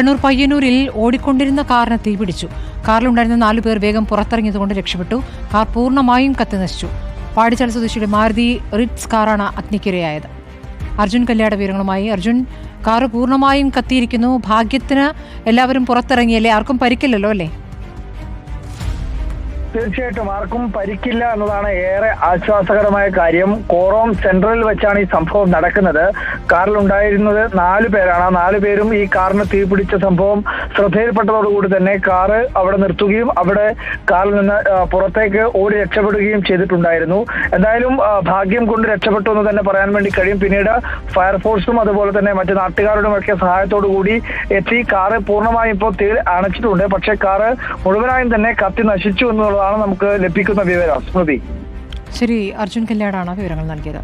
കണ്ണൂർ പയ്യന്നൂരിൽ ഓടിക്കൊണ്ടിരുന്ന കാറിന് തീപിടിച്ചു. കാറിലുണ്ടായിരുന്ന നാലു പേർ വേഗം പുറത്തിറങ്ങിയതുകൊണ്ട് രക്ഷപ്പെട്ടു. കാർ പൂർണമായും കത്തിനശിച്ചു പാടിച്ചാൽ സ്വദേശിയുടെ മാരുതി റിറ്റ്സ് കാറാണ് അഗ്നിക്കിരയായത്. അർജുൻ കല്യാട വിവരങ്ങളുമായി. അർജുൻ കാറ് പൂർണമായും കത്തിയിരിക്കുന്നു. ഭാഗ്യത്തിന് എല്ലാവരും പുറത്തിറങ്ങിയല്ലേ? ആർക്കും പരിക്കില്ലല്ലോ അല്ലേ? തീർച്ചയായിട്ടും ആർക്കും പരിക്കില്ല എന്നതാണ് ഏറെ ആശ്വാസകരമായ കാര്യം. കോറോം സെൻട്രലിൽ വെച്ചാണ് ഈ സംഭവം നടക്കുന്നത്. കാറിൽ ഉണ്ടായിരുന്നത് നാല് പേരാണ്. ആ നാല് പേരും ഈ കാറിന് തീപിടിച്ച സംഭവം ശ്രദ്ധയിൽപ്പെട്ടതോടുകൂടി തന്നെ കാറ് അവിടെ നിർത്തുകയും അവിടെ കാറിൽ നിന്ന് പുറത്തേക്ക് ഓടി രക്ഷപ്പെടുകയും ചെയ്തിട്ടുണ്ടായിരുന്നു. എന്തായാലും ഭാഗ്യം കൊണ്ട് രക്ഷപ്പെട്ടു എന്ന് തന്നെ പറയാൻ വേണ്ടി കഴിയും. പിന്നീട് ഫയർഫോഴ്സും അതുപോലെ തന്നെ മറ്റു നാട്ടുകാരുടെയും ഒക്കെ സഹായത്തോടു കൂടി എത്തി. കാറ് പൂർണമായും ഇപ്പോൾ തീ അണച്ചിട്ടുണ്ട്. പക്ഷേ കാറ് മുഴുവനായും തന്നെ കത്തി നശിച്ചു എന്നുള്ളതാണ് നമുക്ക് ലഭിക്കുന്ന വിവരം. സ്മൃതി. ശരി അർജുൻ കല്യാടാണ് വിവരങ്ങൾ നൽകിയത്.